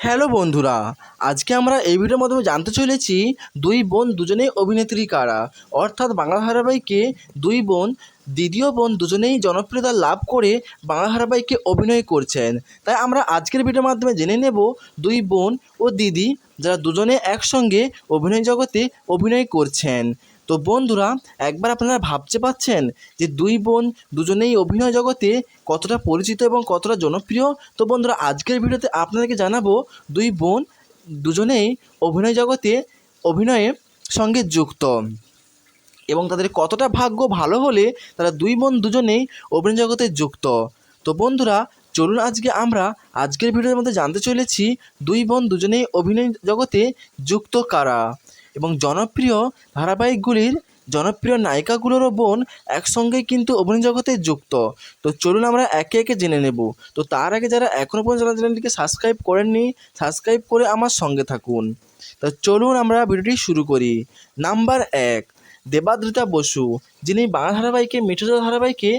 Hello বন্ধুরা, আজকে আমরা এই ভিডিওর মাধ্যমে জানতে চলেছি দুই বোন দুজনেই অভিনেত্রী কারা? অর্থাৎ বাংলা ধারাবাহিকে দুই বোন, দ্বিতীয় বোন দুজনেই জনপ্রিয়তা লাভ করে বাংলা ধারাবাহিকে অভিনয় করছেন। তাই আমরা আজকের ভিডিওর মাধ্যমে জেনে নেব দুই বোন ও দিদি যারা দুজনে একসঙ্গে অভিনয় জগতে অভিনয় করছেন। তো বন্ধুরা, একবার আপনারা ভাবতে পাচ্ছেন যে দুই বোন দুজনেই অভিনয় জগতে কতটা পরিচিত এবং কতটা জনপ্রিয়? তো বন্ধুরা, আজকের ভিডিওতে আপনাদেরকে জানাব দুই বোন দুজনেই অভিনয় জগতে অভিনয়ের সঙ্গে যুক্ত। এবং তাদের কতটা ভাগ্য ভালো হলে তারা দুই বোন দুজনেই অভিনয় জগতে যুক্ত। তো বন্ধুরা, চলুন আজকে আমরা আজকের ভিডিওর মধ্যে জানতে চলেছি দুই বোন দুজনেই অভিনয় জগতে যুক্ত কারা। এবং জনপ্রিয় ধারাবাহিকগুলির জনপ্রিয় নায়িকাগুলোরও বোন একসঙ্গেই কিন্তু অভিনয় জগতে যুক্ত। তো চলুন আমরা একে একে জেনে নেব। তো তার আগে যারা এখনও পর্যন্ত চ্যানেলটিকে সাবস্ক্রাইব করেননি সাবস্ক্রাইব করে আমার সঙ্গে থাকুন। তো চলুন আমরা ভিডিওটি শুরু করি। নাম্বার এক, দেবাদ্রিতা বসু, যিনি বাংলা ধারাবাহিকে মিঠুরা ধারাবাহিকে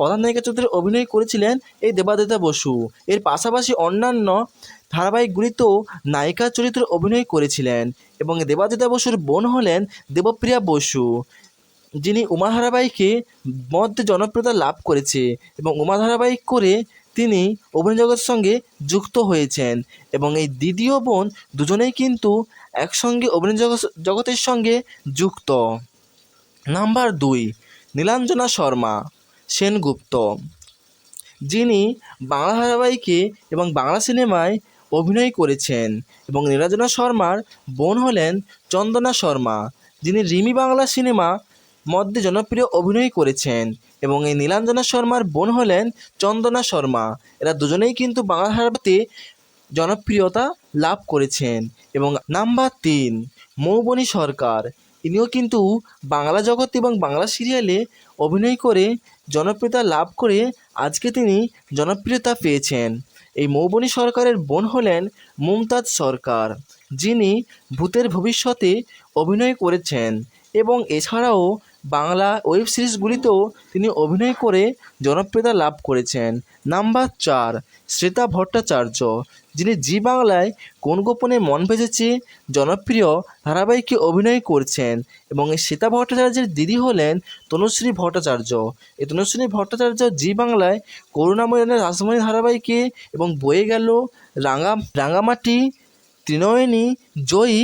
প্রধান নায়িকা চরিত্রে অভিনয় করেছিলেন এই দেবাদ্রিতা বসু। এর পাশাপাশি অন্যান্য ধারাবাহিকগুলিতেও নায়িকা চরিত্রে অভিনয় করেছিলেন এবং দেবাদ্রিতা বসুর বোন হলেন দেবপ্রিয়া বসু, যিনি উমা ধারাবাহিকে মধ্যে জনপ্রিয়তা লাভ করেছে এবং উমা ধারাবাহিক করে তিনি অভিনয় জগতের সঙ্গে যুক্ত হয়েছেন এবং এই দ্বিতীয় বোন দুজনেই কিন্তু একসঙ্গে অভিনয় জগতের সঙ্গে যুক্ত। নাম্বার দুই, নীলাঞ্জনা শর্মা, সেনগুপ্ত, যিনি বাংলা ধারাবাহিকে এবং বাংলা সিনেমায় অভিনয় করেছেন এবং নীলাঞ্জনা শর্মার বোন হলেন চন্দনা শর্মা, যিনি রিমি বাংলা সিনেমা মধ্যে জনপ্রিয় অভিনয় করেছেন এবং এই নীলাঞ্জনা শর্মার বোন হলেন চন্দনা শর্মা। এরা দুজনেই কিন্তু বাংলা ধারাবাহিকে জনপ্রিয়তা লাভ করেছেন। এবং নাম্বার তিন, মৌবনী সরকার। ইনিও কিন্তু বাংলা জগৎ এবং বাংলা সিরিয়ালে অভিনয় করে জনপ্রিয়তা লাভ করে আজকে তিনি জনপ্রিয়তা পেয়েছেন। এই মৌবনী সরকারের বোন হলেন মুমতাজ সরকার যিনি ভূতের ভবিষ্যতে অভিনয় করেছেন এবং এছাড়াও বাংলা ওয়েব সিরিজগুলিতেও তিনি অভিনয় করে জনপ্রিয়তা লাভ করেছেন। নাম্বার চার, শ্বেতা ভট্টাচার্য, যিনি জি বাংলায় কোন গোপনে মন ভেজেছে জনপ্রিয় ধারাবাহিকে অভিনয় করছেন এবং এই শ্বেতা ভট্টাচার্যের দিদি হলেন তনুশ্রী ভট্টাচার্য। এই তনুশ্রী ভট্টাচার্য জি বাংলায় করুণাময় রাসমণি ধারাবাহিকে এবং বয়ে গেল রাঙা, রাঙামাটি, ত্রিনয়নী, জয়ী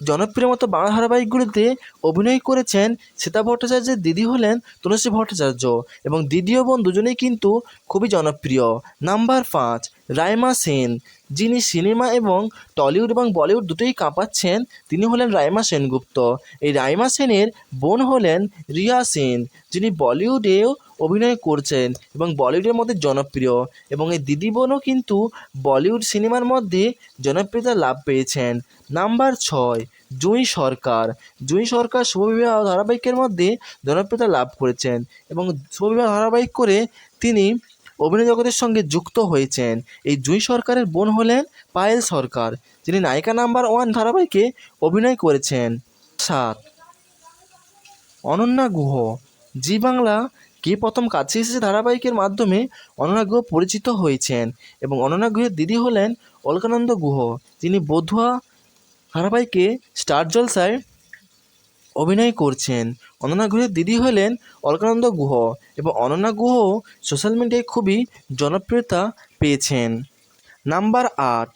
জনপ্রিয় মতো বাংলা ধারাবাহিকগুলিতে অভিনয় করেছেন শ্বেতা ভট্টাচার্যের দিদি হলেন তুলসী ভট্টাচার্য এবং দিদি ও বোন দুজনেই কিন্তু খুবই জনপ্রিয়। নাম্বার পাঁচ রাইমা সেন, যিনি সিনেমা এবং টলিউড এবং বলিউড দুটোই কাঁপাচ্ছেন, তিনি হলেন রাইমা সেনগুপ্ত। এই রাইমা সেনের বোন হলেন রিয়া সেন, যিনি বলিউডেও অভিনয় করছেন এবং বলিউডের মধ্যে জনপ্রিয়। এবং এই দিদি বোনও কিন্তু বলিউড সিনেমার মধ্যে জনপ্রিয়তা লাভ পেয়েছেন। নাম্বার ছয়, জুঁই সরকার। জুঁই সরকার শুভবিবাহ ধারাবাহিকের মধ্যে জনপ্রিয়তা লাভ করেছেন এবং শুভবিবাহ ধারাবাহিক করে তিনি অভিনয় জগতের সঙ্গে যুক্ত হয়েছেন এই জুঁই সরকারের বোন হলেন পায়েল সরকার, যিনি নায়িকা নাম্বার ওয়ান ধারাবাহিকে অভিনয় করেছেন। সাত। অনন্যা গুহ। জি বাংলা কে প্রথম কাছে এসেছে ধারাবাহিকের মাধ্যমে অনন্যা গুহ পরিচিত হয়েছেন এবং অনন্যা গুহের দিদি হলেন অলকানন্দ গুহ, যিনি বধুয়া ধারাবাহিকে স্টার জলসায় অভিনয় করছেন। অনন্যা গুহের দিদি হলেন অলকানন্দ গুহ এবং অনন্যা গুহ সোশ্যাল মিডিয়ায় খুবই জনপ্রিয়তা পেয়েছেন। নাম্বার আট,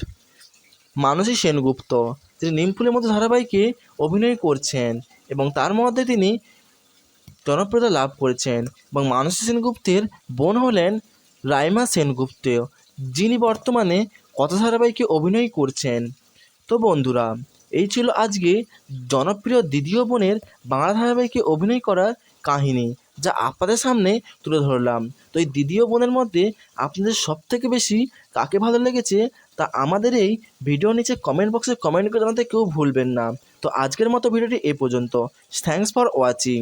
মানসী সেনগুপ্ত। তিনি নিমফুলের মতো ধারাবাহিকে অভিনয় করছেন এবং তার মধ্যে তিনি জনপ্রিয়তা লাভ করেছেন এবং মানসী সেনগুপ্তের বোন হলেন রাইমা সেনগুপ্ত, যিনি বর্তমানে কথা ধারাবাহিকে অভিনয় করছেন। তো বন্ধুরা এই ছিল আজকে জনপ্রিয় দ্বিতীয় বোনের বাংলা ধারাবাহিকে অভিনয় করার কাহিনি, যা আপনাদের সামনে তুলে ধরলাম। তো এই দ্বিতীয় বোনের মধ্যে আপনাদের সব থেকে বেশি কাকে ভালো লেগেছে তা আমাদের এই ভিডিও নিচে কমেন্ট বক্সে কমেন্ট করে জানাতে কেউ ভুলবেন না। তো আজকের মতো ভিডিওটি এ পর্যন্ত। Thanks for watching